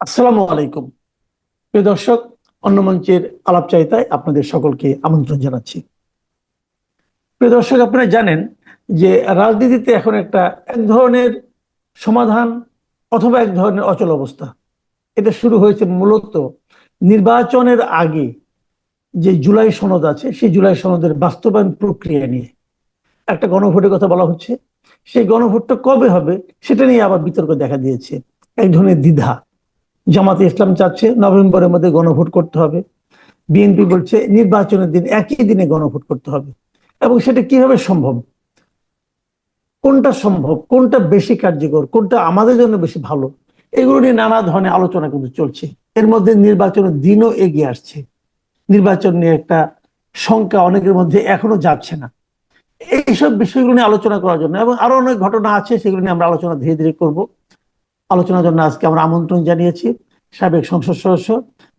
আসসালামু আলাইকুম। প্রিয় দর্শক, অন্য মঞ্চের আলাপ আলাপচারিতায় আপনাদের সকলকে আমন্ত্রণ জানাচ্ছি। প্রিয় দর্শক, আপনারা জানেন যে রাজনীতিতে এখন একটা এক ধরনের সমাধান অথবা এক ধরনের অচল অবস্থা। এটা শুরু হয়েছে মূলত নির্বাচনের আগে যে জুলাই সনদ আছে, সেই জুলাই সনদের বাস্তবায়ন প্রক্রিয়া নিয়ে। একটা গণভোটের কথা বলা হচ্ছে। সেই গণভোটটা কবে হবে, সেটা নিয়ে আবার বিতর্ক দেখা দিয়েছে। এক ধরনের দ্বিধা। জামাতে ইসলাম চাচ্ছে, নভেম্বরের মধ্যে গণভোট করতে হবে। বিএনপি বলছে নির্বাচনের দিন একই দিনে গণভোট করতে হবে। এবং সেটা কীভাবে সম্ভব? কোনটা সম্ভব? কোনটা বেশি কার্যকর? কোনটা আমাদের জন্য বেশি ভালো? এগুলো নিয়ে নানা ধরনের আলোচনা কিন্তু চলছে। এর মধ্যে নির্বাচনের দিনও এগিয়ে আসছে। নির্বাচন নিয়ে একটা শঙ্কা অনেকের মধ্যে এখনও যাচ্ছে না। এইসব বিষয়গুলো নিয়ে আলোচনা করার জন্য এবং আরও অনেক ঘটনা আছে, সেগুলো নিয়ে আমরা আলোচনা ধীরে ধীরে করব। আলোচনার জন্য আজকে আমরা আমন্ত্রণ জানিয়েছি সাবেক সংসদ সদস্য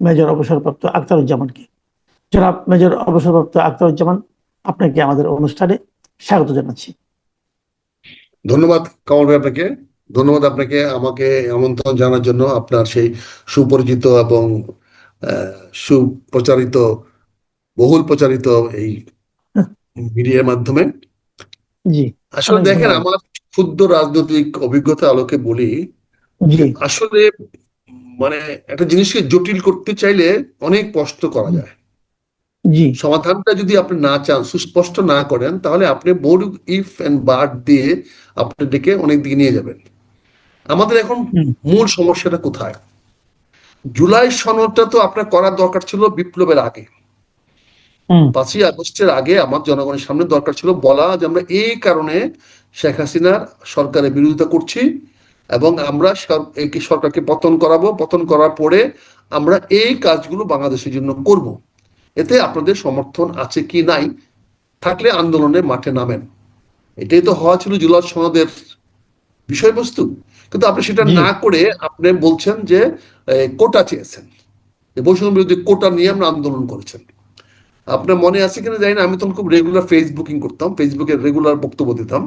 মেজর অবসরপ্রাপ্ত আখতারুজ্জামানকে জনাব মেজর অবসরপ্রাপ্ত আখতারুজ্জামান আপনাকে আমাদের অনুষ্ঠানে স্বাগত জানাচ্ছি। ধন্যবাদ কামাল ভাই আপনাকে। ধন্যবাদ আপনাকে আমাকে আমন্ত্রণ জানার জন্য আপনার সেই সুপরিচিত এবং সুপ্রচারিত বহুল প্রচারিত এই মিডিয়ার মাধ্যমে। জি। আসলে দেখেন। আমার ক্ষুদ্র রাজনৈতিক অভিজ্ঞতা আলোকে বলি আসলে মানে একটা জিনিসকে জটিল করতে চাইলে অনেক কষ্ট করা যায়। জি। সমাধানটা যদি আপনি না চান সুস্পষ্ট না করেন তাহলে আপনি বোর্ড ইফ এন্ড বাট দিয়ে আপনি ডেকে অনেক দিকে নিয়ে যাবেন। আমাদের এখন মূল সমস্যাটা কোথায়? জুলাই সনদটা তো আপনার করার দরকার ছিল বিপ্লবের আগে। পাঁচই আগস্টের আগে আমার জনগণের সামনে দরকার ছিল বলা যে আমরা এই কারণে শেখ হাসিনার সরকারের বিরোধিতা করছি। এবং আমরা সরকারকে পতন করাবো। পতন করার পরে আমরা এই কাজগুলো বাংলাদেশের জন্য করব। এতে আপনাদের সমর্থন আছে কি নাই থাকলে আন্দোলনের মাঠে নামেন। এটাই তো হওয়া ছিল জুলাই সনদের বিষয়বস্তু। কিন্তু আপনি সেটা না করে আপনি বলছেন যে কোটা চেয়েছেন। বৈষম্য বিরোধী কোটা নিয়ে আমরা আন্দোলন করেছেন। আপনার মনে আছে কিনা জানি না আমি তখন খুব রেগুলার ফেসবুকিং করতাম ফেসবুকে রেগুলার বক্তব্য দিতাম।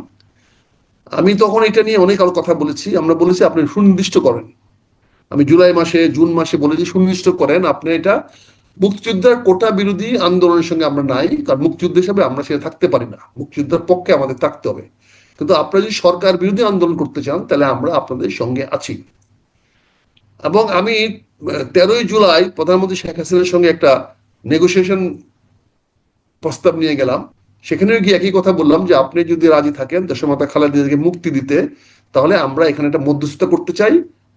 আমি তখন এটা নিয়ে অনেক আরও কথা বলেছি। আমরা বলেছি, আপনি সুনির্দিষ্ট করেন। আমি জুলাই মাসে, জুন মাসে বলেছি, সুনির্দিষ্ট করেন। আপনি এটা মুক্তিযোদ্ধার কোটা বিরোধী আন্দোলনের সঙ্গে আমরা নাই, কারণ মুক্তিযুদ্ধ হিসাবে আমরা সেটা থাকতে পারি না। মুক্তিযোদ্ধার পক্ষে আমাদের থাকতে হবে। কিন্তু আপনারা যদি সরকার বিরোধী আন্দোলন করতে চান, তাহলে আমরা আপনাদের সঙ্গে আছি। এবং আমি তেরোই জুলাই প্রধানমন্ত্রী শেখ হাসিনার সঙ্গে একটা নেগোসিয়েশন প্রস্তাব নিয়ে গেলাম। সেখানেও গিয়ে একই কথা বললাম যে, আপনি যদি রাজি থাকেন, দেশমাতা খালেদাকে মুক্তি দিতে, তাহলে আমরা এখানে একটা মধ্যস্থতা করতে চাই।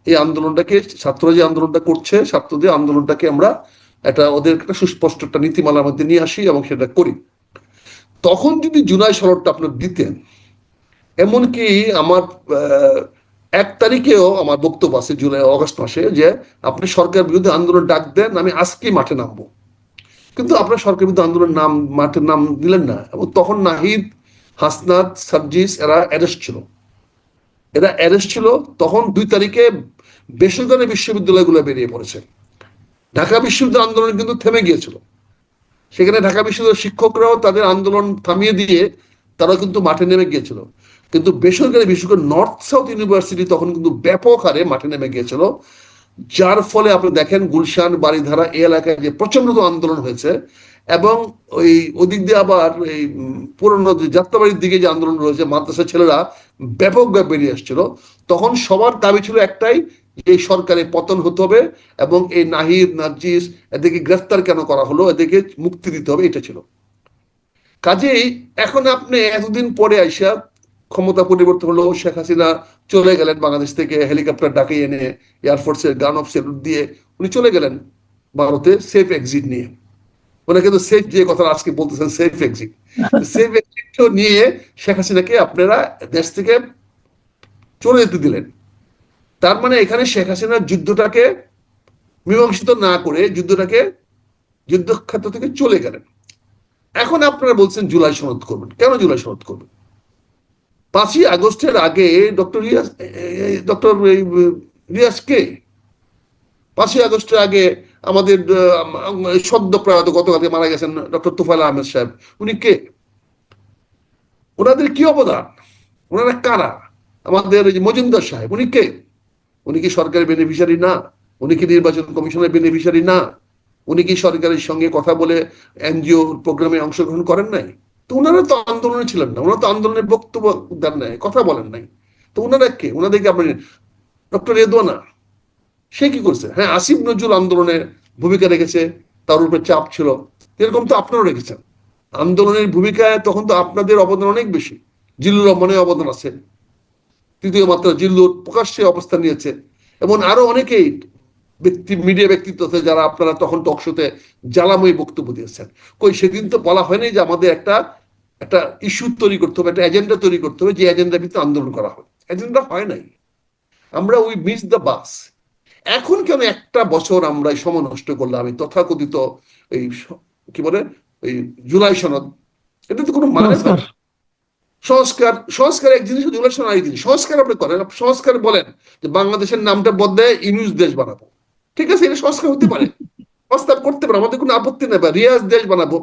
এই আন্দোলনটাকে, ছাত্ররা যে আন্দোলনটা করছে, ছাত্রদের আন্দোলনটাকে আমরা একটা, ওদের একটা সুস্পষ্ট একটা নীতিমালার মধ্যে নিয়ে আসি এবং সেটা করি। তখন যদি জুলাই সনদটা আপনার দিতেন, এমনকি আমার এক তারিখেও আমার বক্তব্য আছে জুলাই, অগস্ট মাসে যে, আপনি সরকার বিরুদ্ধে আন্দোলন ডাক দেন, আমি আজকেই মাঠে নামবো। কিন্তু আপনার সরকার বিরুদ্ধে আন্দোলন নাম মাঠের নাম দিলেন না। এবং তখন নাহিদ, হাসনাত, সার্জিস এরা অ্যারেস্ট ছিল। এরা অ্যারেস্ট ছিল, তখন দুই তারিখে বেসরকারি বিশ্ববিদ্যালয়গুলো বেরিয়ে পড়েছে। ঢাকা বিশ্ববিদ্যালয় আন্দোলন কিন্তু থেমে গিয়েছিল। সেখানে ঢাকা বিশ্ববিদ্যালয়ের শিক্ষকরাও তাদের আন্দোলন থামিয়ে দিয়ে তারা কিন্তু মাঠে নেমে গিয়েছিল। কিন্তু বেসরকারি বিশেষ নর্থ সাউথ ইউনিভার্সিটি তখন কিন্তু ব্যাপক হারে মাঠে নেমে গিয়েছিল। যার ফলে আপনি দেখেন গুলশান বাড়িধারা এই এলাকায় যে প্রচণ্ড আন্দোলন হয়েছে এবং ওই ওদিক দিয়ে আবার এই পুরনো যাত্রাবাড়ির দিকে যে আন্দোলন রয়েছে মাদ্রাসার ছেলেরা ব্যাপকভাবে বেরিয়ে এসেছিল তখন সবার দাবি ছিল একটাই, যে এই সরকারের পতন হতে হবে এবং এই নাহিদ নার্জিস এদেরকে গ্রেফতার কেন করা হলো? এদেরকে মুক্তি দিতে হবে, এটা ছিল। কাজেই এখন আপনি এতদিন পরে আইসা ক্ষমতা পরিবর্তন হলো শেখ হাসিনা চলে গেলেন বাংলাদেশ থেকে হেলিকপ্টার ডাকে এনে এয়ারফোর্সের গান অফ সেলুট দিয়ে উনি চলে গেলেন ভারতে সেফ এক্সিট নিয়ে। ওনাকে কিন্তু সেফ যে কথা আজকে বলতেছেন সেফ এক্সিট সেফ এক্সিট নিয়ে শেখ হাসিনাকে আপনারা দেশ থেকে চলে যেতে দিলেন। তার মানে এখানে শেখ হাসিনার যুদ্ধটাকে মীমাংসিত না করে যুদ্ধটাকে যুদ্ধক্ষেত্র থেকে চলে গেলেন। এখন আপনারা বলছেন জুলাই সনদ করবেন। কেন জুলাই সনদ করবেন? পাঁচই আগস্টের আগে ডক্টর রিয়াজ ডক্টর রিয়াজ কে? পাঁচই আগস্টের আগে আমাদের সদ্য প্রয়াত গতকালকে মারা গেছেন ডক্টর তুফাইল আহমেদ সাহেব। উনি কে? ওনাদের কি অবদান? ওনারা কারা? আমাদের মজুমদার সাহেব, উনি কে? উনি কি সরকারি বেনিফিশিয়ারি না? উনি কি নির্বাচন কমিশনের বেনিফিশিয়ারি না? উনি কি সরকারের সঙ্গে কথা বলে এনজিও প্রোগ্রামে অংশগ্রহণ করেন নাই? তো ওনারা তো আন্দোলনে ছিলেন না ওনারা তো আন্দোলনের বক্তব্য দেন নাই, কথা বলেন নাই। তো ওনারা কে? ওনাদেরকে আপনি ডক্টর রেদওয়ানা, সে কি করছে? হ্যাঁ আসিফ নজরুল আন্দোলনে ভূমিকা রেখেছে, তার উপরে চাপ ছিল, এরকম তো আপনারাও রেখেছেন। আন্দোলনের ভূমিকায় তখন তো আপনাদের অবদান অনেক বেশি। জিল্লুর রহমানের অবদান আছে, তৃতীয় মাত্রা জিল্লুর প্রকাশ্যে অবস্থান নিয়েছে, এবং আরও অনেকেই ব্যক্তি মিডিয়া ব্যক্তিত্ব আছে যারা আপনারা তখন টকশোতে জ্বালাময়ী বক্তব্য দিয়েছেন। কই সেদিন তো বলা হয়নি যে আমাদের একটা একটা ইস্যু তৈরি করতে হবে একটা এজেন্ডা তৈরি করতে হবে যে এজেন্ডার ভিত্তিতে আন্দোলন করা হবে এজেন্ডা হয় নাই। আমরা উই মিস দ্য বাস এখন কেন একটা বছর আমরা এই সময় নষ্ট করলাম এই তথাকথিত এই কি বলে এই জুলাই সনদ? এটা তো কোনো মানে সংস্কার। সংস্কার এক জিনিস জুলাই সনদ আরেক জিনিস। সংস্কার আপনি করেন সংস্কার বলেন যে বাংলাদেশের নামটা বদলে ইউনুস দেশ বানাবো। ঠিক আছে, এটা সংস্কার হতে পারে। প্রস্তাব করতে পারে, আমাদের কোনো আপত্তি নেই বা রিয়াজ দেশ বানাবো,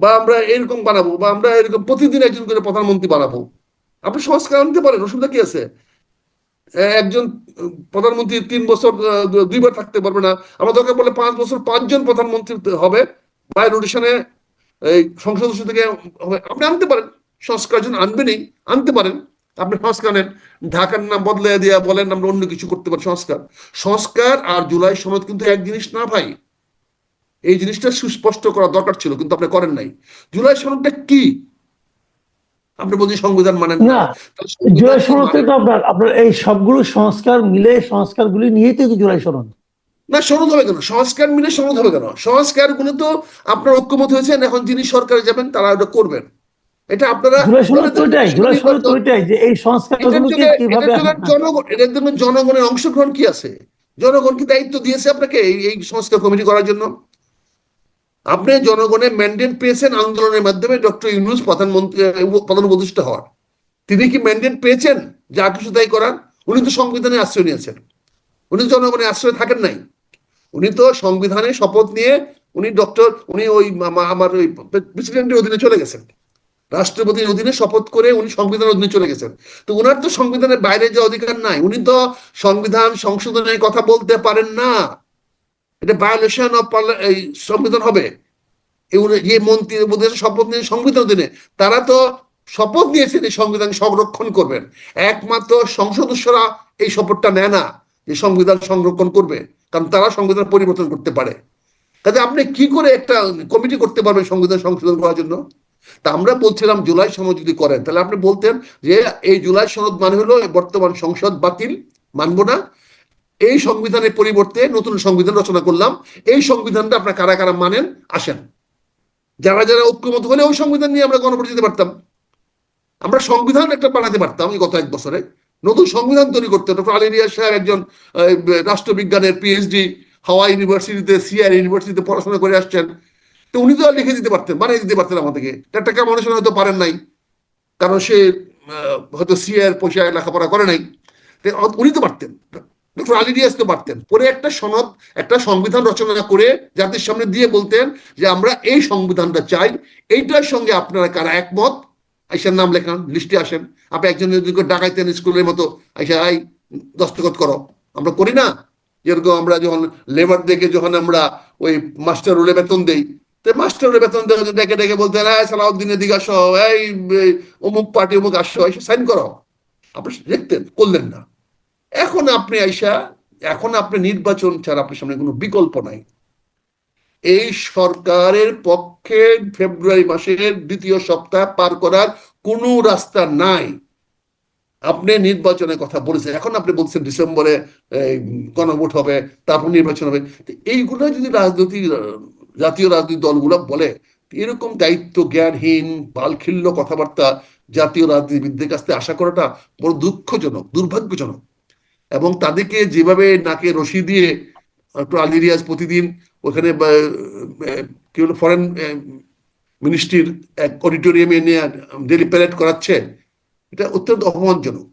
বা আমরা এরকম বানাবো, বা আমরা এরকম প্রতিদিন একজন করে প্রধানমন্ত্রী বানাবো। আপনি সংস্কার আনতে পারেন, অসুবিধা কি আছে? একজন প্রধানমন্ত্রী তিন বছর দুইবার থাকতে পারবে না। আমরা দরকার বলে পাঁচ বছর পাঁচজন প্রধানমন্ত্রী হবে বাই রোটেশনে এই সংসদ থেকে আপনি আনতে পারেন, সংস্কার জন্য আনবেনই, আনতে পারেন। আপনি সংস্কার নেন। ঢাকার নাম বদলে দিয়া বলেন আমরা অন্য কিছু করতে পারি। সংস্কার। সংস্কার আর জুলাই সনদ কিন্তু এক জিনিস না ভাই। এই জিনিসটা সুস্পষ্ট করা দরকার ছিল কিন্তু আপনি করেন নাই। জুলাই সনদটা কি? আপনি বলছেন সংবিধান মানেন না। জুলাই কি সনদ? আপনার আপনার এই সবগুলো সংস্কার মিলে সংস্কারগুলি নিয়েই তো জুলাই সনদ। না সনদ হবে কেন? সংস্কার মিলে সনদ হবে কেন? সংস্কারগুলো তো আপনার ঐক্যমত হয়েছেন এখন যিনি সরকারে যাবেন তারা ওটা করবেন। এটা আপনারা যে এই সংস্কারগুলোকে কীভাবে জনগণ এটার জন্য জনগণের অংশগ্রহণ কি আছে? জনগণ কি দায়িত্ব দিয়েছে আপনাকে এই সংস্কার কমিটি করার জন্য? আপনি জনগণের ম্যান্ডেট পেয়েছেন আন্দোলনের মাধ্যমে ডক্টর ইউনুস প্রধানমন্ত্রী প্রধান উপদেষ্টা হওয়ার। তিনি কি ম্যান্ডেট পেয়েছেন যা কিছু তাই করার? উনি তো সংবিধানে আশ্রয় নিয়েছেন। উনি তো জনগণের আশ্রয় থাকেন নাই। উনি তো সংবিধানে শপথ নিয়ে উনি ডক্টর উনি ওই আমার ওই প্রেসিডেন্টের অধীনে চলে গেছেন। রাষ্ট্রপতির অধীনে শপথ করে উনি সংবিধানের অধীনে চলে গেছেন। তো ওনার তো সংবিধানের বাইরে যে অধিকার নাই, উনি তো সংবিধান সংশোধনের কথা বলতে পারেন না। এটা ভায়োলেশন অফ সংবিধান হবে। যে মন্ত্রী উপদেষ্টা শপথ নিয়ে সংবিধান অধীনে তারা তো শপথ নিয়েছেন এই সংবিধান সংরক্ষণ করবেন। একমাত্র সংসদস্যরা এই শপথটা নেয় না যে সংবিধান সংরক্ষণ করবে, কারণ তারা সংবিধান পরিবর্তন করতে পারে। কাজে আপনি কি করে একটা কমিটি করতে পারবেন সংবিধান সংশোধন করার জন্য? তা আমরা বলছিলাম জুলাই সনদ যদি করেন, তাহলে আপনি বলতেন যে এই জুলাই সনদ মানে হলো বর্তমান সংসদ বাতিল, মানবো না? এই সংবিধানের পরিবর্তে নতুন সংবিধান রচনা করলাম, এই সংবিধানটা আপনার কারা কারা মানেন, আসেন। যারা যারা ঐক্যমত হলে ওই সংবিধান নিয়ে আমরা গণভোট দিতে পারতাম। আমরা সংবিধান একটা বানাতে পারতাম এই গত এক বছরে। নতুন সংবিধান তৈরি করতে ডক্টর আলী রিয়াজ সাহেব একজন রাষ্ট্রবিজ্ঞানের পিএইচডি হাওয়া ইউনিভার্সিটিতে সিআর ইউনিভার্সিটিতে পড়াশোনা করে আসছেন। তো উনি তো লিখে দিতে পারতেন, বানিয়ে দিতে পারতেন আমাদেরকে। একটা কেমন মানুষ হয়তো পারেন নাই, কারণ সে হয়তো সিআর পয়সায় লেখাপড়া করে নাই। উনি তো পারতেন। ডক্টর আলী রিয়াজ তো পারতেন। পরে একটা সনদ, একটা সংবিধান রচনা করে জাতির সামনে দিয়ে বলতেন যে আমরা এই সংবিধানটা চাই, এইটার সঙ্গে আপনারা কারা একমত? আইসার নাম লেখান, লিস্টে আসেন। আপনি একজন ডাকাইতেন স্কুলের মতো, আইসা আই দস্তখত করো। আমরা করি না। যেরকম আমরা যখন লেবার দেখে যখন আমরা ওই মাস্টার রোলে বেতন দেই তো মাস্টার রোলে বেতন ডেকে ডেকে বলতে হ্যাঁ সালাউদ্দিনের দিকে আসো, এই অমুক পার্টি, অমুক আসো, এসে সাইন করো। আপনি দেখতেন, করলেন না। এখন আপনি আইসা, এখন আপনি নির্বাচন ছাড়া আপনার সামনে কোনো বিকল্প নাই। এই সরকারের পক্ষে ফেব্রুয়ারি মাসের দ্বিতীয় সপ্তাহ পার করার কোনো রাস্তা নাই। আপনি নির্বাচনের কথা বলেছেন, এখন আপনি বলছেন ডিসেম্বরে গণভোট হবে, তারপর নির্বাচন হবে। এইগুলো যদি রাজনৈতিক জাতীয় রাজনৈতিক দলগুলো বলে, এরকম দায়িত্ব, জ্ঞানহীন, বালখিল্য কথাবার্তা জাতীয় রাজনীতিবিদদের কাছ থেকে আশা করাটা বড় দুঃখজনক, দুর্ভাগ্যজনক। এবং তাদেরকে যেভাবে নাকে রশি দিয়ে আলী রিয়াজ প্রতিদিন ওখানে কি হলো ফরেন মিনিস্ট্রির এক অডিটোরিয়ামে নিয়ে ডেলি প্যারেড করাচ্ছে, এটা অত্যন্ত অপমানজনক।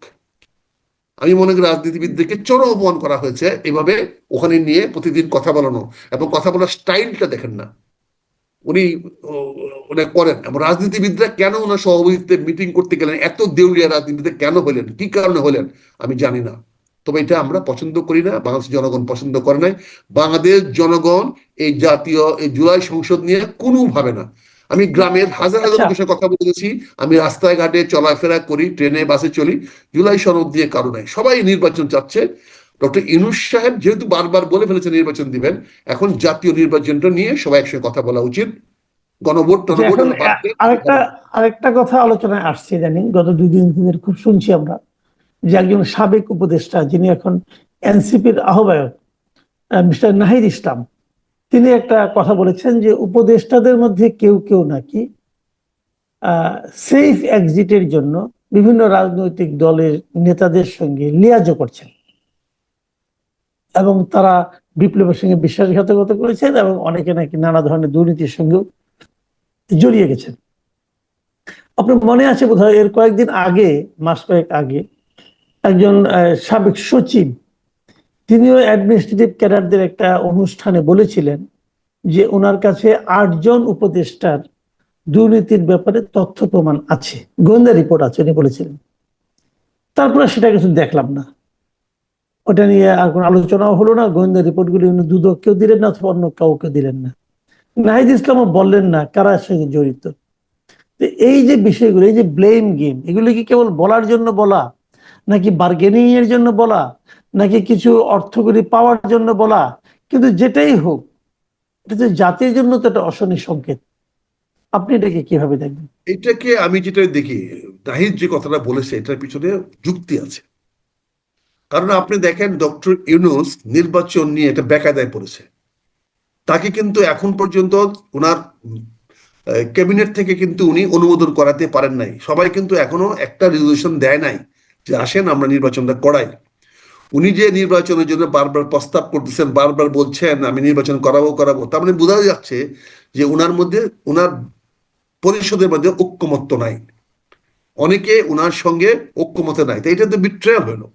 আমি মনে করি রাজনীতিবিদদেরকে চরম অপমান করা হয়েছে এভাবে ওখানে নিয়ে প্রতিদিন কথা বলানো এবং কথা বলার স্টাইলটা দেখেন না। উনি ওটা করেন। এবং রাজনীতিবিদরা কেন ওনার সভাপতিত্বে মিটিং করতে গেলেন, এত দেউলিয়া রাজনীতিতে কেন হলেন, কি কারণে হলেন, আমি জানি না। তবে এটা আমরা পছন্দ করি না, বাংলাদেশের জনগণ পছন্দ করে নাই। বাংলাদেশ জনগণ এই জাতীয়, এই জুলাই সংসদ নিয়ে কোনো ভাবে না। আমি গ্রামের হাজার হাজার আচ্ছা। সাথে কথা বলেছি আমি রাস্তায় ঘাটে চলাফেরা করি ট্রেনে বাসে চলি জুলাই সনদ দিয়ে কারও নাই। সবাই নির্বাচন চাচ্ছে। ডক্টর ইনুস সাহেব যেহেতু বারবার বলে ফেলেছে নির্বাচন দিবেন এখন জাতীয় নির্বাচনটা নিয়ে সবাই একসঙ্গে কথা বলা উচিত। গণভোট এখন আরেকটা আরেকটা কথা আলোচনায় আসছে জানি গত দুই দিন ধরে খুব শুনছি আমরা যে একজন সাবেক উপদেষ্টা যিনি এখন এনসিপির আহ্বায়ক মিস্টার নাহিদ ইসলাম তিনি একটা কথা বলেছেন যে উপদেষ্টাদের মধ্যে কেউ কেউ নাকি সেফ এক্সিটের জন্য বিভিন্ন রাজনৈতিক দলের নেতাদের সঙ্গে লিয়াজও করছেন। এবং তারা বিপ্লবের সঙ্গে বিশ্বাসঘাতকতা করেছেন এবং অনেকে নাকি নানা ধরনের দুর্নীতির সঙ্গেও জড়িয়ে গেছেন। আপনার মনে আছে বোধহয় এর কয়েকদিন আগে, মাস কয়েক আগে, একজন সাবেক সচিব তিনিও অ্যাডমিনিস্ট্রেটিভ ক্যাডারদের একটা অনুষ্ঠানে বলেছিলেন যে ওনার কাছে আটজন উপদেষ্টার দুর্নীতির ব্যাপারে তথ্য প্রমাণ আছে, গোয়েন্দা রিপোর্ট আছে, উনি বলেছিলেন। তারপরে সেটা কিছু দেখলাম না। ওটা নিয়ে আর কোনো আলোচনাও হলো না, গোয়েন্দা রিপোর্টগুলি উনি দুদককেও দিলেন না অথবা অন্য কাউকে দিলেন না। নাহিদ ইসলামও বললেন না কারা সঙ্গে জড়িত। এই যে বিষয়গুলো, এই যে ব্লেম গেম এগুলো কি কেবল বলার জন্য বলা, নাকি বার্গেনিং এর জন্য বলা নাকি কিছু অর্থকরী পাওয়ার জন্য বলা, কিন্তু যেটাই হোক, এটা তো জাতির জন্য তো একটা অশনি সংকেত। আপনি এটাকে কীভাবে দেখবেন? এটাকে আমি যেটা দেখি, নাহিদ যে কথাটা বলেছে, এটার পিছনে যুক্তি আছে। কারণ আপনি দেখেন, ডক্টর ইউনুস নির্বাচন নিয়ে একটা বেকায়দায় পড়েছে। তাকে কিন্তু এখন পর্যন্ত ওনার ক্যাবিনেট থেকে কিন্তু উনি অনুমোদন করাতে পারেন নাই। সবাই কিন্তু এখনও একটা রেজলিউশন দেয় নাই যে আসেন, আমরা নির্বাচনটা করাই। উনি যে নির্বাচনের জন্য বারবার প্রস্তাব করতেছেন, বারবার বলছেন, আমি নির্বাচন করাবো করাবো। তার মানে বোঝা যাচ্ছে যে ওনার মধ্যে ওনার পরিষদের মধ্যে ঐক্যমত্য নাই। অনেকে ওনার সঙ্গে ঐক্যমতে নাই। তো এটা তো বিট্রেয়াল হলো।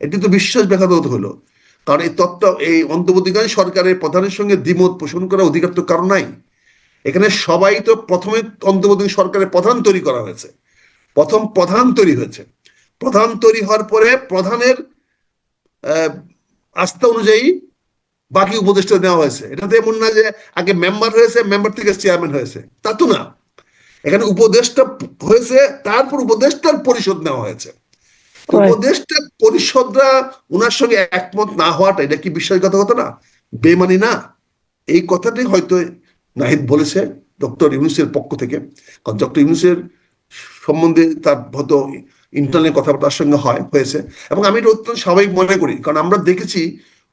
এটি তো বিশ্বাসঘাতকতা হলো। কারণ এই তত্ত্ব, এই অন্তর্বর্তীকালীন সরকারের প্রধানের সঙ্গে দ্বিমত পোষণ করার অধিকার তো কারণ নাই। এখানে সবাই তো প্রথমে অন্তর্বর্তী সরকারের প্রধান তৈরি করা হয়েছে। প্রথম প্রধান তৈরি হয়েছে। প্রধান তৈরি হওয়ার পরে প্রধানের আস্থা অনুযায়ী বাকি উপদেষ্টা নেওয়া হয়েছে। এটা তো এমন না যে আগে মেম্বার হয়েছে মেম্বার থেকে চেয়ারম্যান হয়েছে। তা তো না। এখানে উপদেষ্টা হয়েছে তারপর উপদেষ্টার পরিষদ নেওয়া হয়েছে। উপদেষ্টা পরিষদরা ওনার সঙ্গে একমত না হওয়াটা এটা কি বিশ্বাসঘাতকতা না? বেমানি না। এই কথাটি হয়তো নাহিদ বলেছে ডক্টর ইউনুসের পক্ষ থেকে। কারণ ডক্টর ইউনুসের সম্বন্ধে তার হয়তো ইন্টারনেট কথাবার্তার সঙ্গে হয়, হয়েছে। এবং আমি এটা অত্যন্ত স্বাভাবিক মনে করি, কারণ আমরা দেখেছি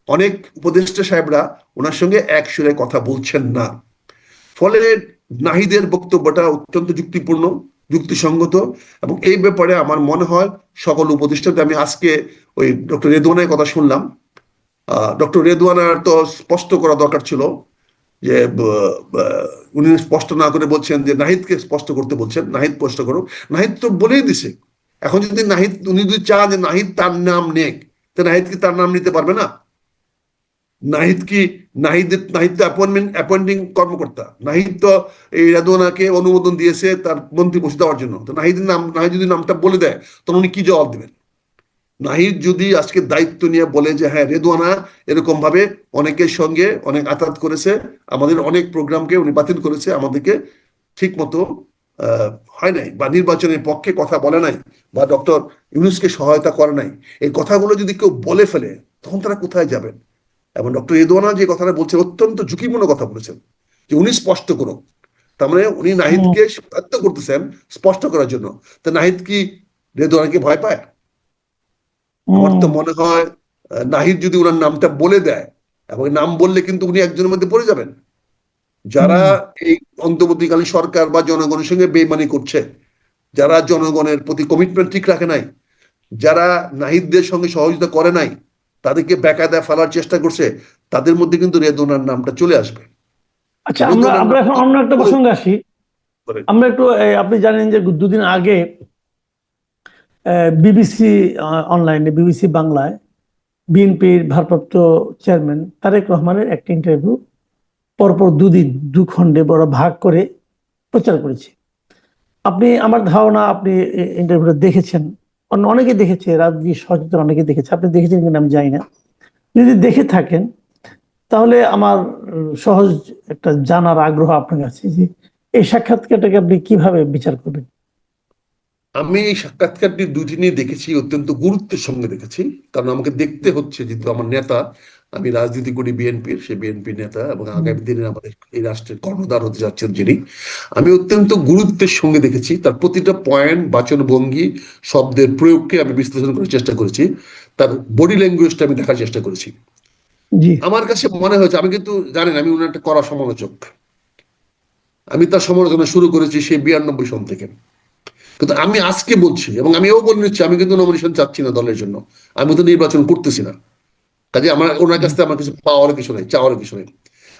অনেক উপদেষ্টা সাহেবরা ওনার সঙ্গে এক সুরে কথা বলছেন না। ফলে নাহিদের বক্তব্যটা অত্যন্ত যুক্তিপূর্ণ, যুক্তিসঙ্গত এবং এই ব্যাপারে আমার মনে হয় সকল উপদেষ্টাতে আমি আজকে ওই ডক্টর রেদওয়ানের কথা শুনলাম। ডক্টর রেদুয়ানার তো স্পষ্ট করা দরকার ছিল যে উনি স্পষ্ট না করে বলছেন যে, নাহিদকে স্পষ্ট করতে বলছেন, নাহিদ স্পষ্ট করো নাহিদ তো বলেই দিছে এখন যদি নাহিদ, উনি যদি চান যে নাহিদ তার নাম নেক, তো নাহিদ কি তার নাম নিতে পারবে না? নাহিদ কি, নাহিদ নাহিদ তো অ্যাপয়েন্টমেন্ট অ্যাপয়েন্টিং কর্মকর্তা। নাহিদ তো এই রেদওয়ানাকে অনুমোদন দিয়েছে তার মন্ত্রী বসে দেওয়ার জন্য। তো নাহিদের নাম, নাহিদ যদি নামটা বলে দেয়, তখন উনি কি জবাব দেবেন? নাহিদ যদি আজকে দায়িত্ব নিয়ে বলে যে হ্যাঁ রেদওয়ানা এরকম ভাবে অনেকের সঙ্গে অনেক আতাত করেছে, আমাদের অনেক প্রোগ্রামকে উনি বাতিল করেছে, আমাদেরকে ঠিক মতো হয় নাই বা নির্বাচনের পক্ষে কথা বলে নাই বা ডক্টর ইউনুসকে সহায়তা করে নাই। এই কথাগুলো যদি কেউ বলে ফেলে তখন তারা কোথায় যাবেন? এবং ডক্টর রেদওয়ানা যে কথাটা বলছে অত্যন্ত ঝুঁকিপূর্ণ কথা বলেছেন। যে উনি স্পষ্ট করুন তার মানে উনি নাহিদকে বাধ্য করতেছেন স্পষ্ট করার জন্য। তা নাহিদ কি রেদওয়ানাকে ভয় পায়? আমার তো মনে হয় নাহিদ যদি ওনার নামটা বলে দেয় এবং নাম বললে কিন্তু উনি একজনের মধ্যে পড়ে যাবেন। যারা এই অন্তর্বর্তীকালীন সরকার বা জনগণের সঙ্গে বেইমানি করছে যারা জনগণের প্রতি কমিটমেন্ট ঠিক রাখে নাই যারা নাহিদদের সঙ্গে সহযোগিতা করে নাই তাদেরকে বেকায়দায় ফেলার চেষ্টা করছে তাদের মধ্যে কিন্তু রেদোনার নামটা চলে আসবে। আচ্ছা আমরা আমরা এখন অন্য একটা প্রসঙ্গে আসি। আমরা একটু আপনি জানেন যে দুদিন আগে বিবিসি অনলাইনে বিবিসি বাংলায় বিএনপির ভারপ্রাপ্ত চেয়ারম্যান তারেক রহমানের একটা ইন্টারভিউ পরপর দুদিন দু খণ্ডে বড় ভাগ করে প্রচার করেছে। আপনি আমার ধারণা, আপনি ইন্টারভিউটা দেখেছেন। অন্য অনেকে দেখেছে, রাজনীতি সচেতন অনেকে দেখেছে। আপনি দেখেছেন কিনা আমি জানি না। যদি দেখে থাকেন, তাহলে আমার সহজ একটা জানার আগ্রহ আপনার কাছে যে এই সাক্ষাৎকারটাকে আপনি কীভাবে বিচার করবেন? আমি এই সাক্ষাৎকারটি দুটি নিয়ে দেখেছি, অত্যন্ত গুরুত্বের সঙ্গে দেখেছি। কারণ আমাকে দেখতে হচ্ছে, যেহেতু আমার নেতা আমি রাজনীতি করি বিএনপির সে বিএনপি নেতা এবং আগামী দিনে আমাদের এই রাষ্ট্রের কর্ণধার হতে যাচ্ছেন যিনি। আমি অত্যন্ত গুরুত্বের সঙ্গে দেখেছি তার প্রতিটা পয়েন্ট বাচনভঙ্গি শব্দের প্রয়োগকে আমি বিশ্লেষণ করার চেষ্টা করেছি তার বডি ল্যাঙ্গুয়েজটা আমি দেখার চেষ্টা করেছি। আমার কাছে মনে হয়েছে আমি কিন্তু জানেন আমি উনার একটা কড়া সমালোচক। আমি তার সমালোচনা শুরু করেছি সেই বিরানব্বই সন থেকে। কিন্তু আমি আজকে বলছি এবং আমিও বলে নিচ্ছি আমি কিন্তু নমিনেশন চাচ্ছি না দলের জন্য। আমি তো নির্বাচন করতেছি না। কাজে আমার, ওনার কাছ থেকে আমার কিছু পাওয়ার কিছু নেই চাওয়ার কিছু নেই।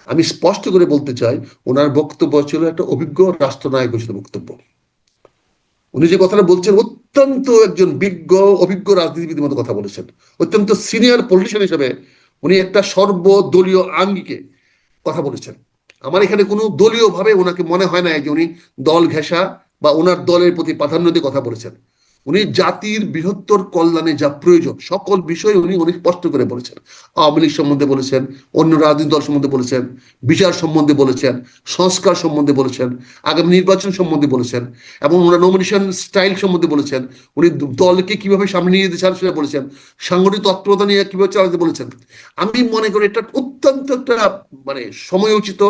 আমি স্পষ্ট করে বলতে চাই, ওনার বক্তব্য ছিল একটা অভিজ্ঞ রাষ্ট্রনায়ক ঘোষিত বক্তব্য। উনি যে কথাটা বলছেন, অত্যন্ত একজন বিজ্ঞ, অভিজ্ঞ রাজনীতিবিদের মতো কথা বলেছেন। অত্যন্ত সিনিয়র পলিটিশিয়ান হিসেবে উনি একটা সর্বদলীয় আঙ্গিকে কথা বলেছেন। আমার এখানে কোনো দলীয় ভাবে ওনাকে মনে হয় না যে উনি দল ঘেঁষা বা ওনার দলের প্রতি প্রাধান্য দিয়ে কথা বলেছেন। উনি জাতির বৃহত্তর কল্যাণে যা প্রয়োজন, সকল বিষয় উনি অনেক স্পষ্ট করে বলেছেন। আওয়ামী লীগ সম্বন্ধে বলেছেন, অন্য রাজনৈতিক দল সম্বন্ধে বলেছেন, বিচার সম্বন্ধে বলেছেন, সংস্কার সম্বন্ধে বলেছেন, আগামী নির্বাচন সম্বন্ধে বলেছেন, এবং ওনার নমিনেশন স্টাইল সম্বন্ধে বলেছেন। উনি দলকে কীভাবে সামনে নিয়ে যেতে চান সেটা বলেছেন। সাংগঠনিক তৎপরতা নিয়ে কীভাবে চালাতে বলেছেন। আমি মনে করি এটা অত্যন্ত একটা মানে সময়োচিত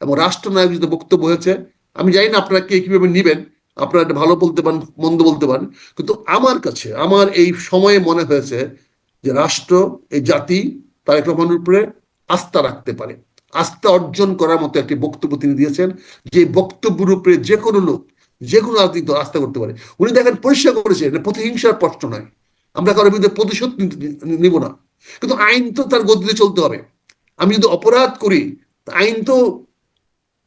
এবং রাষ্ট্রনায়ক বক্তব্য হয়েছে, আমি জানি না আপনারা কে কীভাবে নিবেন আপনারা এটা ভালো বলতে পারেন, মন্দ বলতে পারেন, কিন্তু আমার কাছে, আমার এই সময়ে মনে হয়েছে যে রাষ্ট্র, এই জাতি, তারেক রহমানের উপরে আস্থা রাখতে পারে। আস্থা অর্জন করার মতো একটি বক্তব্য তিনি দিয়েছেন, যে বক্তব্যের উপরে যে কোনো লোক, যে কোনো রাজনৈতিক দল আস্থা করতে পারে। উনি দেখেন, পরিষ্কার করেছেন, এটা প্রতিহিংসার প্রশ্ন নয়। আমরা কারোর বিরুদ্ধে প্রতিশোধ নিব না। কিন্তু আইন তো তার গতিতে চলতে হবে। আমি যদি অপরাধ করি আইন তো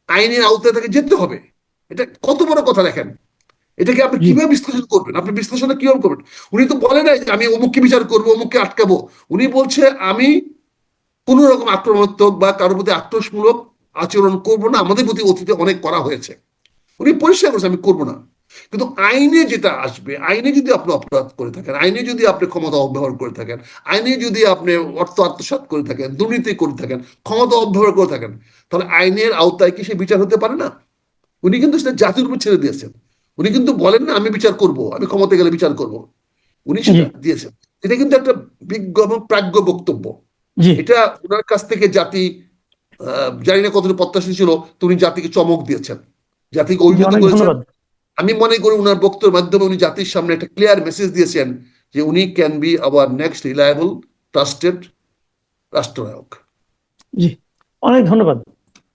আইনের আওতায় তাকে যেতে হবে। এটা কত বড় কথা দেখেন। এটাকে আপনি কীভাবে বিশ্লেষণ করবেন? আপনি বিশ্লেষণটা কীভাবে করবেন? উনি তো বলে নাই যে আমি অমুককে বিচার করব অমুককে আটকাবো। উনি বলছে আমি কোন রকম আক্রমণাত্মক বা কারোর প্রতি আক্রোশমূলক আচরণ করব না। আমাদের প্রতি অতীতে অনেক করা হয়েছে। উনি পরিষ্কার করেছে আমি করব না। কিন্তু আইনে যেটা আসবে আইনে যদি আপনি অপরাধ করে থাকেন আইনে যদি আপনি ক্ষমতা অব্যবহার করে থাকেন আইনে যদি আপনি অর্থ আত্মসাৎ করে থাকেন দুর্নীতি করে থাকেন ক্ষমতা অব্যবহার করে থাকেন তাহলে আইনের আওতায় কি সে বিচার হতে পারে না? উনি কিন্তু সেটা জাতির উপর ছেড়ে দিয়েছেন। উনি কিন্তু বলেন না আমি বিচার করব আমি ক্ষমতা গেলে বিচার করব। উনি সেটা দিয়েছেন। এটা কিন্তু একটা বিজ্ঞ এবং প্রাজ্ঞ বক্তব্য। এটা ওনার কাছ থেকে জাতি জানি না কতটা প্রত্যাশী ছিল তো উনি জাতিকে চমক দিয়েছেন। জাতিকে অভিভূত করেছেন। আমি মনে করি উনার বক্তব্যের মাধ্যমে উনি জাতির সামনে একটা ক্লিয়ার মেসেজ দিয়েছেন যে উনি can be our next reliable trusted রাষ্ট্রনায়ক। জি অনেক ধন্যবাদ।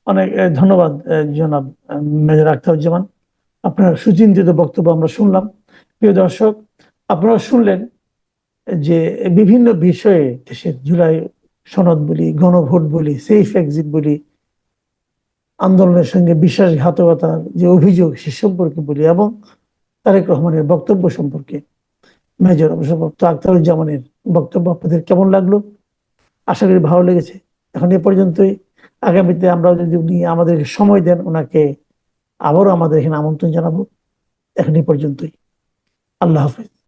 অনেক ধন্যবাদ জনাব মেজর আখতারুজ্জামান। আপনার সুচিন্তিত বক্তব্য আমরা শুনলাম। প্রিয় দর্শক, আপনারা শুনলেন যে বিভিন্ন বিষয়ে দেশের জুলাই সনদ বলি, গণভোট বলি সেফ এক্সিট বলি, আন্দোলনের সঙ্গে বিশ্বাসঘাতকতার যে অভিযোগ সে সম্পর্কে বলি এবং তারেক রহমানের বক্তব্য সম্পর্কে। মেজর অবসরপ্রাপ্ত আখতারুজ্জামানের বক্তব্য আপনাদের কেমন লাগল? আশা করি ভালো লেগেছে। এখন এ পর্যন্তই। আগামীতে আমরা যদি উনি আমাদের সময় দেন, ওনাকে আবারও আমাদের এখানে আমন্ত্রণ জানাব। এখানে পর্যন্তই। আল্লাহ হাফেজ।